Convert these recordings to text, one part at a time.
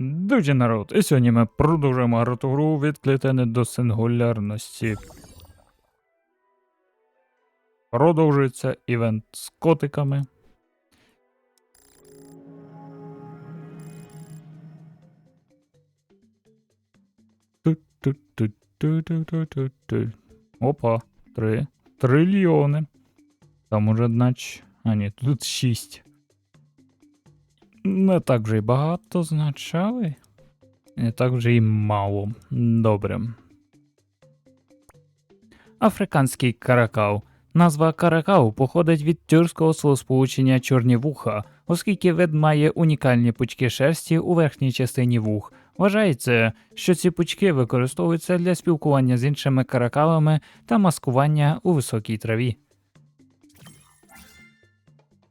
Дуже народ, і сьогодні ми продовжуємо гру від клітини до сингулярності. Продовжується івент з котиками. Опа, три. Трильйони. Там уже, значить. А ні, тут шість. Не так вже й багато означали. Не так вже й мало. Добре. Африканський каракал. Назва каракау походить від тюркського словосполучення чорні вуха, оскільки вид має унікальні пучки шерсті у верхній частині вух. Вважається, що ці пучки використовуються для спілкування з іншими каракалами та маскування у високій траві.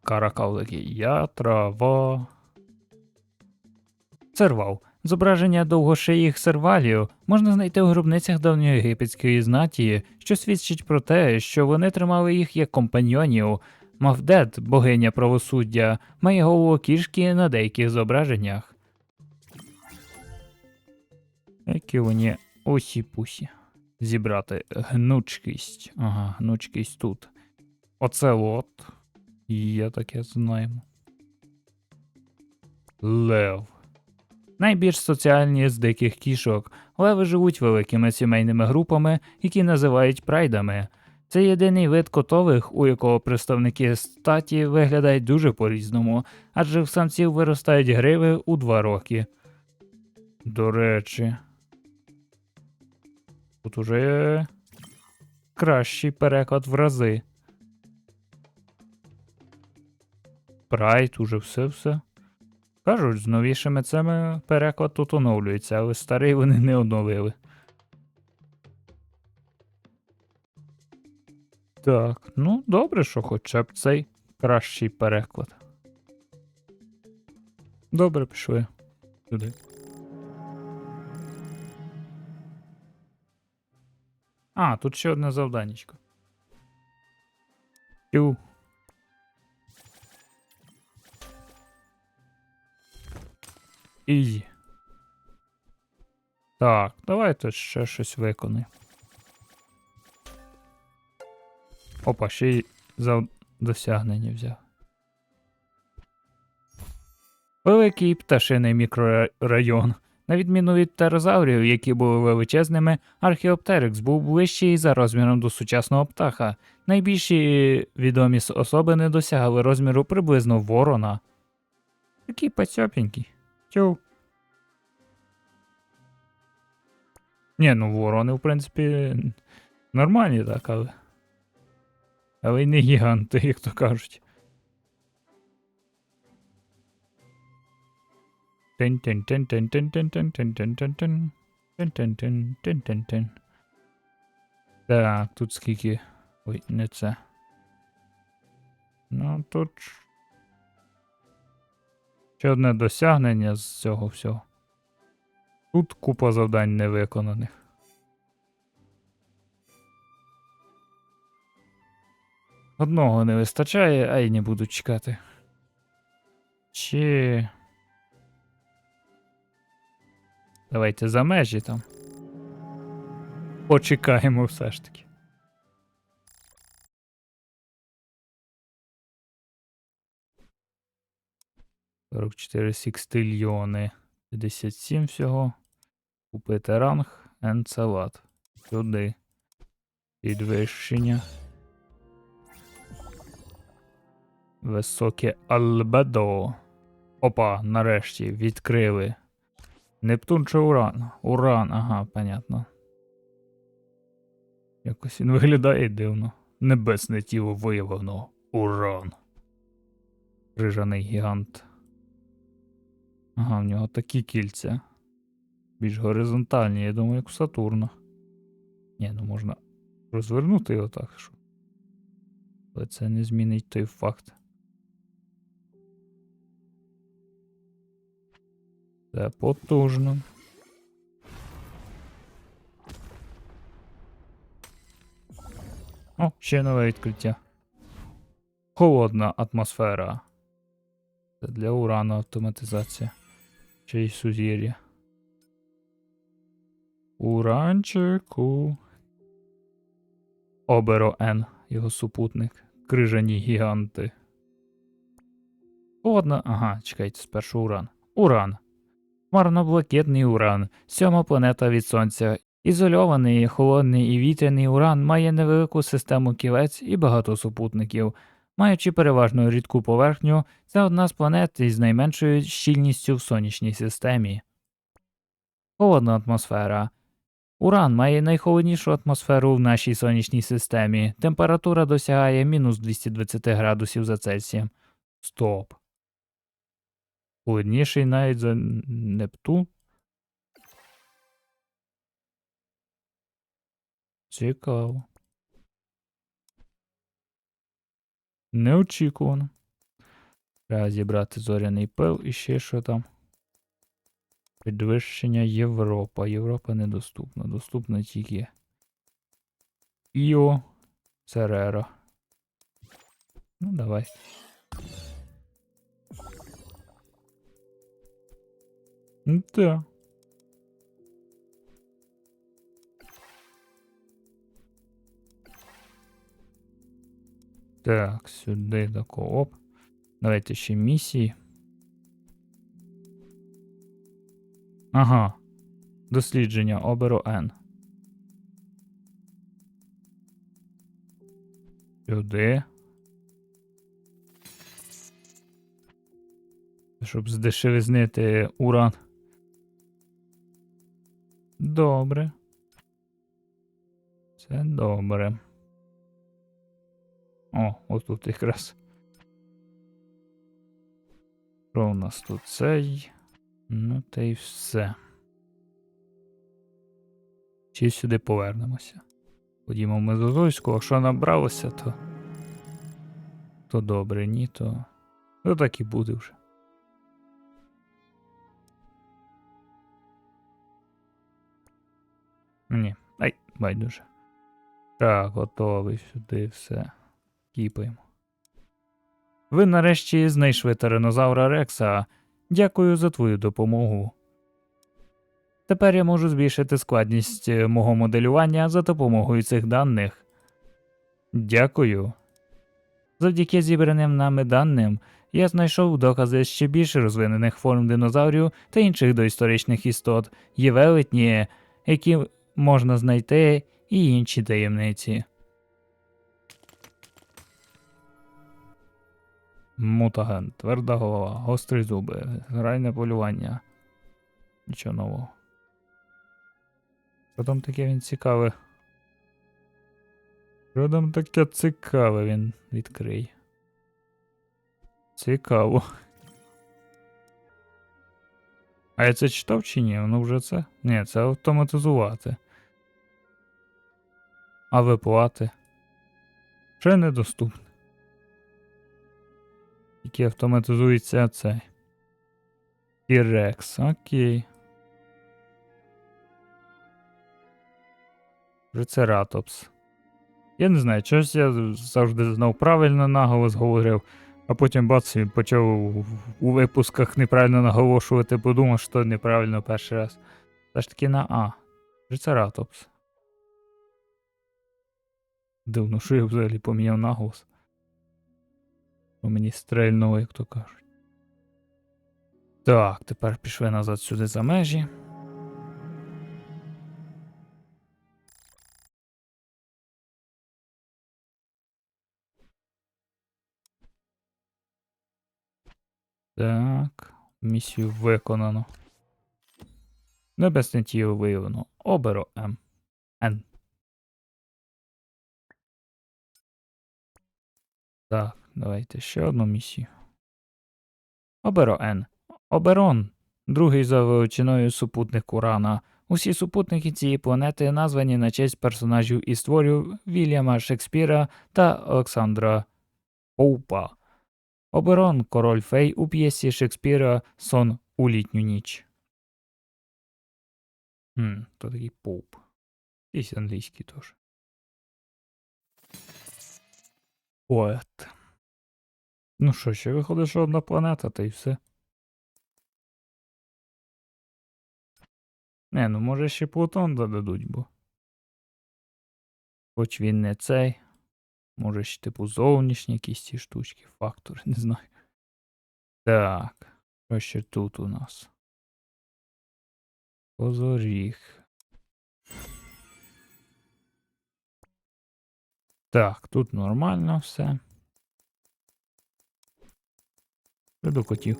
Каракал такий, я трава. Сервал. Зображення довгошиїх сервалів можна знайти у гробницях давньоєгипетської знаті, що свідчить про те, що вони тримали їх як компаньйонів. Мавдет, богиня правосуддя, має голову кішки на деяких зображеннях. Які вони осі-пусі. Зібрати гнучкість. Ага, гнучкість тут. Оцелот. Є таке знаємо. Лев. Найбільш соціальні з диких кішок, леви живуть великими сімейними групами, які називають прайдами. Це єдиний вид котових, у якого представники статі виглядають дуже по-різному, адже в самців виростають гриви у два роки. До речі, тут уже кращий переклад в рази. Прайд, уже все-все. Кажуть, з новішими цими переклад тут оновлюється, але старий вони не оновили. Так, ну добре, що хоча б цей кращий переклад. Добре, пішли. Туди. А, тут ще одне завданечко. Тю. Ізі. Так, давайте ще щось виконай. Опа, ще й за досягнення взяв. Великий пташиний мікрорайон. На відміну від птерозаврів, які були величезними, археоптерикс був ближчий за розміром до сучасного птаха. Найбільші відомі особи не досягали розміру приблизно ворона. Такий пацьопенький. Тю. Ні, ну ворони, в принципі, нормальні так, але. Але й не гіганти, як то кажуть. Тин-тин-тин-тин-тин-тин-тин-тин-тин-тин. Тин-тин-тин-тин-тин-тин. Так, тут скільки. Ой, не це. Ну, тут. Ще одне досягнення з цього всього. Тут купа завдань не виконаних. Одного не вистачає, а й не буду чекати. Чи. Давайте за межі там. Почекаємо все ж таки. Сорок чотири секстильйони. 57 всього. Купити ранг енцелад. Сюди. Підвищення. Високе Альбедо. Опа, нарешті відкрили. Нептун чи Уран? Уран, ага, понятно. Якось він виглядає дивно. Небесне тіло виявлено. Уран. Крижаний гігант. Ага, в нього такі кільця. Більш горизонтальні, я думаю, як у Сатурна. Ні, ну можна розвернути його так, що. Але це не змінить той факт. Це потужно. О, ще нове відкриття. Холодна атмосфера. Це для урану автоматизація. Ще й сузір'я. Уранчику. Оберо Н, його супутник. Крижані гіганти. Одна. Ага, чекайте, спершу Уран. Уран. Марно-блакитний Уран, сьома планета від Сонця. Ізольований, холодний і вітряний Уран має невелику систему кілець і багато супутників. Маючи переважно рідку поверхню, це одна з планет із найменшою щільністю в сонячній системі. Холодна атмосфера. Уран має найхолоднішу атмосферу в нашій сонячній системі. Температура досягає мінус 220 градусів за Цельсієм. Стоп. Холодніший навіть за Нептун. Цікаво. Неочікувано. Треба зібрати зоряний пил і ще що там. Підвищення Європа. Європа недоступна. Доступна тільки Іо Церера. Ну, давай. Ну, Так. Так, сюди до кооп. Давайте ще місії. Ага. Дослідження оберу N. Сюди. Щоб здешевизнити уран. Добре. Це добре. О, ось тут якраз. Що у нас тут цей? Ну, та й все. Чи сюди повернемося? Ходімо в Мезозойську, а що набралося, то. То добре, ні, то. То так і буде вже. Ні, ай, байдуже. Так, готовий сюди все. Кіпаємо. Ви нарешті знайшли тиранозавра Рекса. Дякую за твою допомогу. Тепер я можу збільшити складність е, мого моделювання за допомогою цих даних. Дякую. Завдяки зібраним нами даним я знайшов докази ще більш розвинених форм динозаврів та інших доісторичних істот, є велетні, які можна знайти, і інші таємниці. Мутаген, тверда голова, гострі зуби, грайне полювання. Нічого нового. Що там таке він цікаве? Що там таке цікаве він відкриє? Цікаво. А я це читав чи ні? Воно вже це? Ні, це автоматизувати. А виплати? Ще недоступно. Тільки автоматизується цей. T-Rex, окей. Трицератопс. Я не знаю, чогось я завжди знав правильно наголос говорив, а потім бац, почав у- випусках неправильно наголошувати, подумав, що неправильно перший раз. Все ж таки на А. Трицератопс. Дивно, що я взагалі поміняв наголос. Бо мені стрельнуло, як то кажуть. Так, тепер пішли назад сюди за межі. Так, місію виконано. Небесне тіло виявлено. Оберо М. Н. Так, давайте ще одну місію. Оберо Н. Оберон. Другий за величиною супутник Урана. Усі супутники цієї планети названі на честь персонажів із творів Вільяма Шекспіра та Олександра Поупа. Оберон король фей у п'єсі Шекспіра Сон у літню ніч. Хм, то такий Поуп. Якийсь англійський теж. Поет. Ну що, ще виходить, що одна планета, та й все. Не, ну може ще Плутон додадуть, бо. Хоч він не цей. Може ще типу зовнішні якісь ці штучки, фактори, не знаю. Так, що ще тут у нас? Позоріг. Так, тут нормально все. До котів?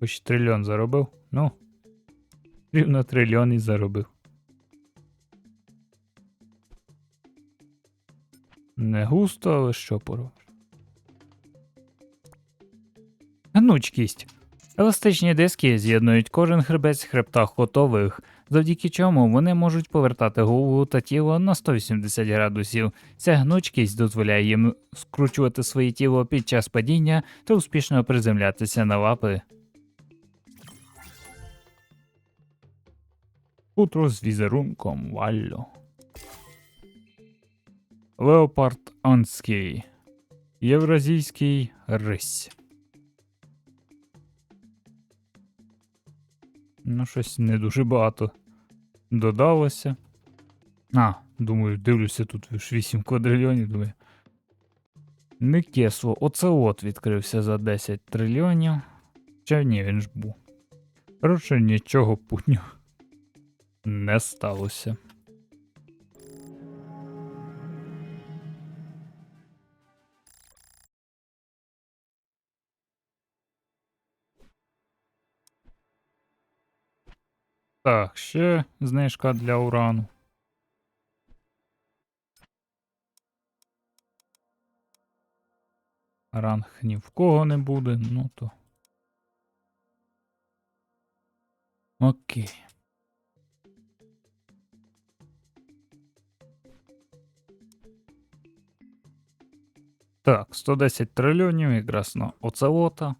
Хоч трильйон заробив? Ну. Рівно трильйон і заробив. Не густо, але що поробиш. Гнучкість. Еластичні диски з'єднують кожен хребець хребта готових, завдяки чому вони можуть повертати голову та тіло на 180 градусів. Ця гнучкість дозволяє їм скручувати своє тіло під час падіння та успішно приземлятися на лапи. Утро з візерунком Валло. Леопард Анський. Євразійський рись. Ну, щось не дуже багато додалося. А, думаю, дивлюся, тут ж 8 квадрильйонів, думаю. Не кесло, оцелот відкрився за 10 трильйонів. Чи ні, він ж був. Коротше, нічого путнього не сталося. Так, ще знижка для урану. Ранг ні в кого не буде, ну то. Окей. Так, 110 трильйонів якраз на оцелота.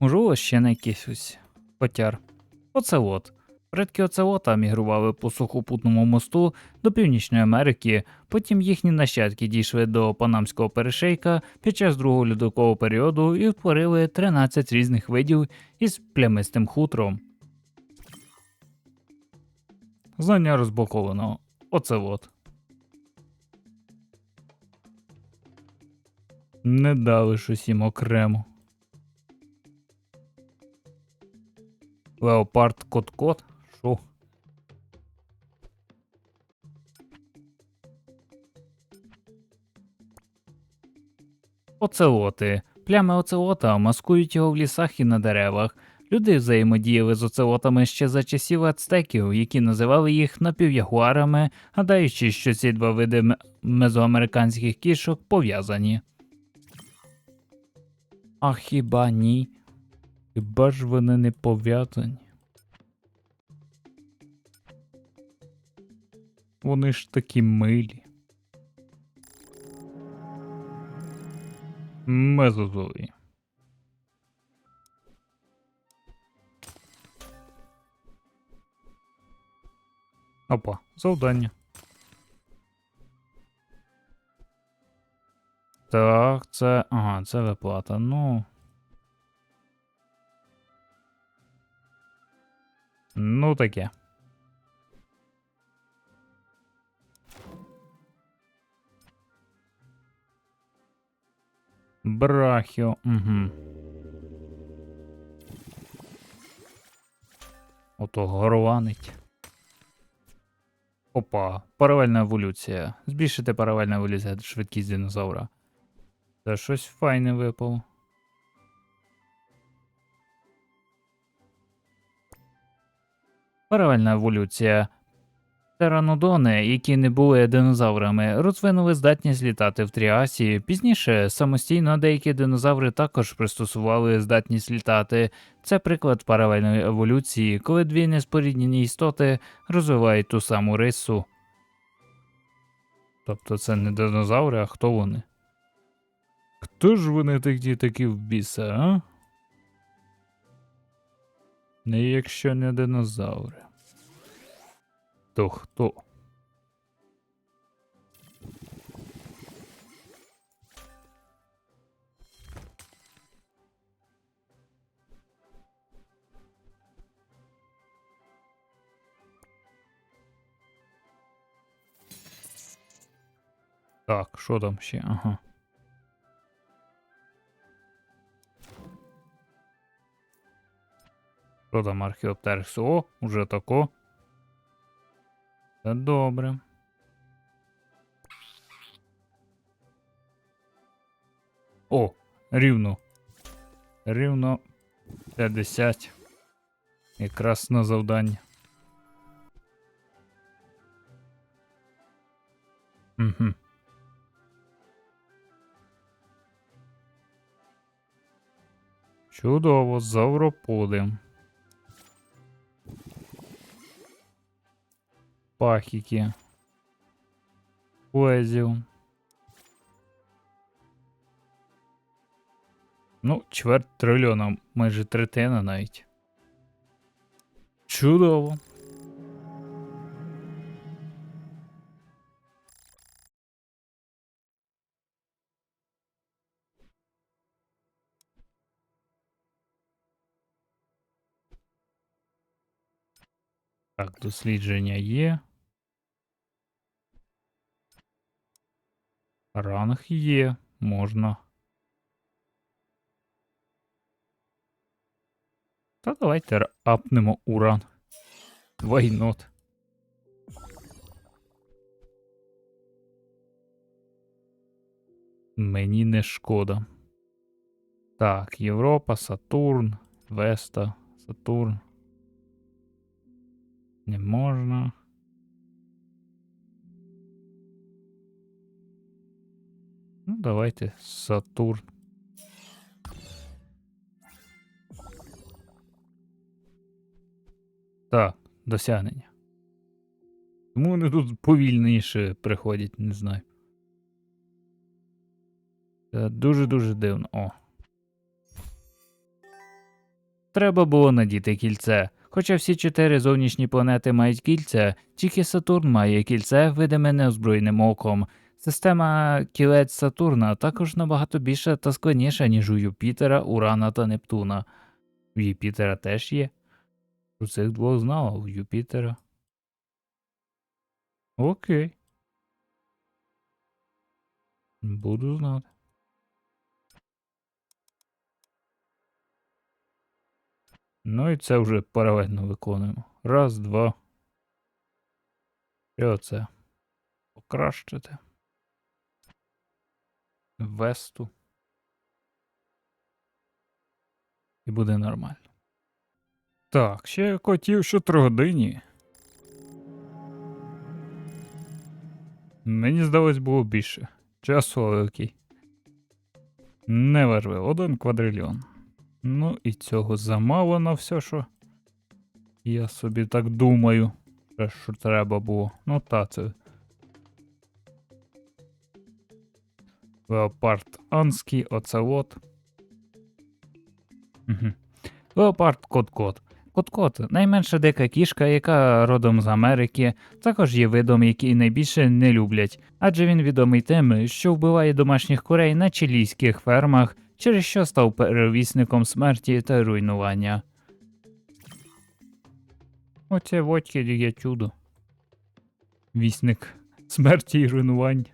Можливо, ще на якийсь ось потяр. Оцелот. Предки оцелота мігрували по сухопутному мосту до Північної Америки, потім їхні нащадки дійшли до Панамського перешейка під час другого льодового періоду і утворили 13 різних видів із плямистим хутром. Знання розблоковано. Оцелот. Не дали щось їм окремо. Леопард кот-кот? Шо? Оцелоти. Плями оцелота маскують його в лісах і на деревах. Люди взаємодіяли з оцелотами ще за часів ацтеків, які називали їх напівягуарами, гадаючи, що ці два види мезоамериканських кішок пов'язані. А хіба ні? Хіба ж вони не пов'язані? Вони ж такі милі. Мезозої. Опа, завдання. Так, це. Ага, це виплата. Ну. Ну таке. Брахіо, угу. Ото горланить. Опа, паралельна еволюція. Збільшити паралельна еволюція швидкість динозавра. Це щось файне випало. Паралельна еволюція. Теранодони, які не були динозаврами, розвинули здатність літати в тріасі. Пізніше самостійно деякі динозаври також пристосували здатність літати. Це приклад паралельної еволюції, коли дві неспоріднені істоти розвивають ту саму рису. Тобто це не динозаври, а хто вони? Хто ж вони такі такі в біса, а? Не якщо не динозаври. То хто? Так, що там ще? Ага. Що там археоптерикс? О, уже тако. Це добре. О, рівно. Рівно 50. Якраз на завдання. Угу. Чудово, завроподи. Пахіки. Поезів. Ну, чверть трильйона, майже третина навіть. Чудово. Так, дослідження є. Ранг є, можна. Та давайте апнемо уран. Why? Мені не шкода. Так, Європа, Сатурн, Веста, Сатурн. Не можна. Ну, давайте Сатурн. Так, досягнення. Тому вони тут повільніше приходять, не знаю. Дуже-дуже дивно. О. Треба було надіти кільце. Хоча всі чотири зовнішні планети мають кільця, тільки Сатурн має кільце, видиме неозброєним оком. Система кілець Сатурна також набагато більша та складніша, ніж у Юпітера, Урана та Нептуна. У Юпітера теж є. У цих двох знала, у Юпітера. Окей. Буду знати. Ну і це вже паралельно виконуємо. Раз, два. І оце. Покращити. Весту. І буде нормально. Так, ще котів що три годині. Мені здалось було більше. Часу, але окей. Неважливо, один квадрильйон. Ну і цього замало на все, що. Я собі так думаю. Що треба було. Ну та це. Леопард Анський, оцелот. Угу. Леопард Кот-Кот. Кот-Кот найменша дика кішка, яка родом з Америки, також є видом, який найбільше не люблять, адже він відомий тим, що вбиває домашніх курей на чилійських фермах, через що став перевісником смерті та руйнування. Оце водьки є чудо. Вісник смерті і руйнування.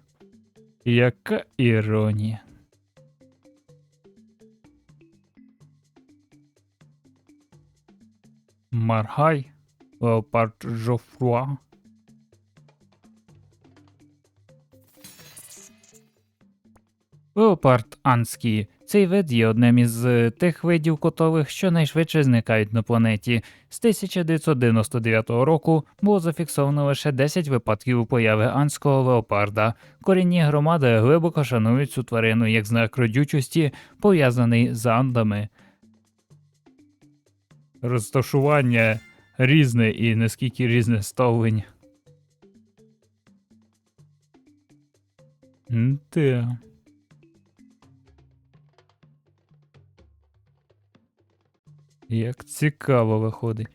Яка іронія. Маргай, Леопард Жофруа. Леопард Анський. Цей вид є одним із е, тих видів котових, що найшвидше зникають на планеті. З 1999 року було зафіксовано лише 10 випадків появи анського леопарда. Корінні громади глибоко шанують цю тварину як знак родючості, пов'язаний з андами. Розташування різне і наскільки різне ставлення. Те. Як цікаво виходить.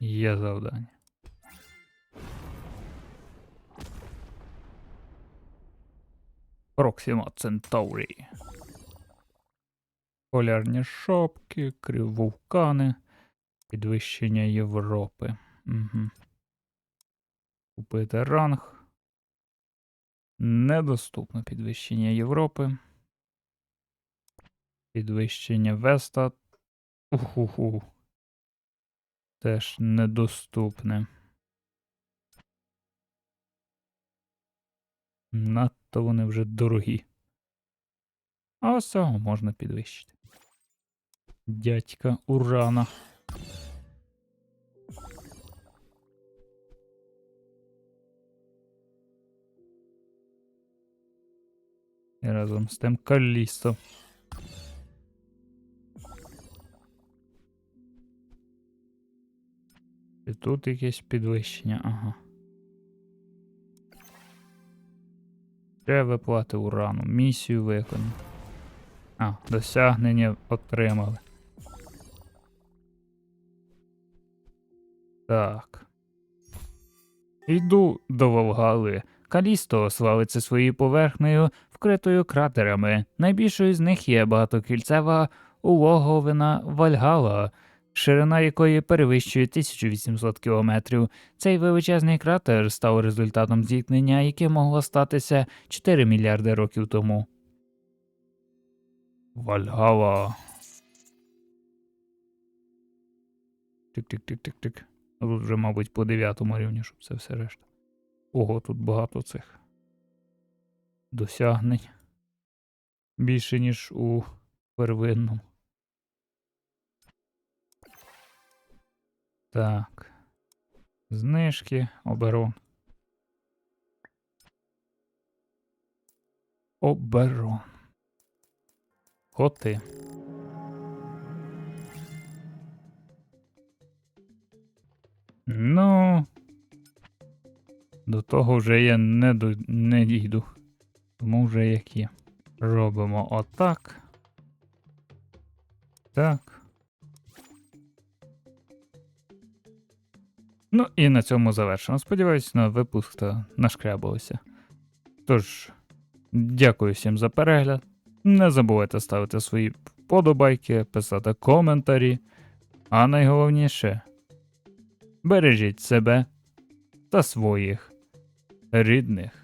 Є завдання. Proxima Centauri. Полярні шопки, кривовулкани, підвищення Європи. Угу. Купити ранг. Недоступно підвищення Європи. Підвищення Веста. Уху. Теж недоступне. Надто вони вже дорогі. А ось цього можна підвищити. Дядька Урана. І разом з тим Калісто. І тут якесь підвищення, ага. Треба виплати урану. Місію виконано. А, досягнення отримали. Так. Йду до Волгали. Калісто славиться своєю поверхнею, вкритою кратерами. Найбільшою з них є багатокільцева улоговина Вальгала, ширина якої перевищує 1800 кілометрів. Цей величезний кратер став результатом зіткнення, яке могло статися 4 мільярди років тому. Вальгала. Тик-тик-тик-тик-тик. Тут вже, мабуть, по дев'ятому рівні, щоб це все решта. Ого, тут багато цих досягнень. Більше, ніж у первинному. Так. Знижки, оберон. Оберон. Коти. Ну. До того вже я не, до... не дійду. Тому вже як є. Робимо отак. Так. Ну і на цьому завершено. Сподіваюсь, на випуск та нашкрябалося. Тож, дякую всім за перегляд. Не забувайте ставити свої вподобайки, писати коментарі. А найголовніше бережіть себе та своїх рідних.